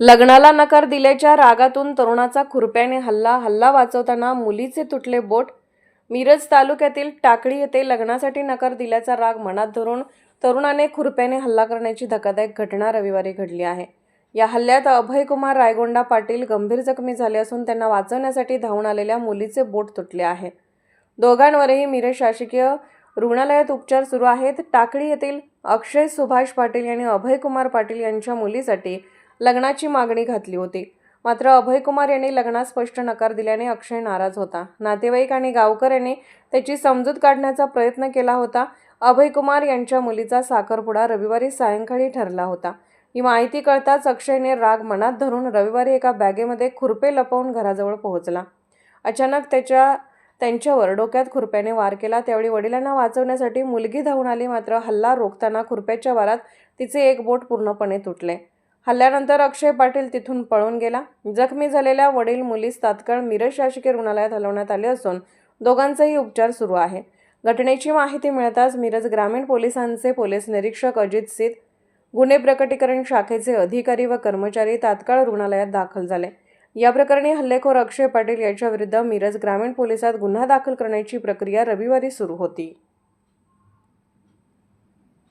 लग्नाला नकार दिल्याच्या रागातून तरुणाचा खुरप्याने हल्ला हल्ला वाचवताना मुलीचे तुटले बोट. मिरज तालुक्यातील टाकळी येथे लग्नासाठी नकार दिल्याचा राग मनात धरून तरुणाने खुरप्याने हल्ला करण्याची धक्कादायक घटना रविवारी घडली आहे. या हल्ल्यात अभयकुमार रायगोंडा पाटील गंभीर जखमी झाले असून त्यांना वाचवण्यासाठी धावून आलेल्या मुलीचे बोट तुटले आहे. दोघांवरही मिरज शासकीय रुग्णालयात उपचार सुरू आहेत. टाकळी येथील अक्षय सुभाष पाटील यांनी अभयकुमार पाटील यांच्या मुलीसाठी लग्नाची मागणी घातली होती. मात्र अभयकुमार यांनी लग्नास स्पष्ट नकार दिल्याने अक्षय नाराज होता. नातेवाईक आणि गावकर यांनी त्याची समजूत काढण्याचा प्रयत्न केला होता. अभयकुमार यांच्या मुलीचा साखरपुडा रविवारी सायंकाळी ठरला होता. ही माहिती कळताच अक्षयने राग मनात धरून रविवारी एका बॅगेमध्ये खुरपे लपवून घराजवळ पोहोचला. अचानक त्याच्या त्यांच्यावर डोक्यात खुरप्याने वार केला. त्यावेळी वडिलांना वाचवण्यासाठी मुलगी धावून आली. मात्र हल्ला रोखताना खुरप्याच्या वारात तिचे एक बोट पूर्णपणे तुटले. हल्ल्यानंतर अक्षय पाटील तिथून पळून गेला. जखमी झालेल्या वडील मुलीस तात्काळ मिरज शासकीय रुग्णालयात हलवण्यात आले असून दोघांचाही उपचार सुरू आहे. घटनेची माहिती मिळताच मिरज ग्रामीण पोलिसांचे पोलीस निरीक्षक अजित सित गुन्हे प्रकटीकरण शाखेचे अधिकारी व कर्मचारी तात्काळ रुग्णालयात दाखल झाले. या प्रकरणी हल्लेखोर अक्षय पाटील याच्याविरुद्ध मिरज ग्रामीण पोलिसात गुन्हा दाखल करण्याची प्रक्रिया रविवारी सुरू होती.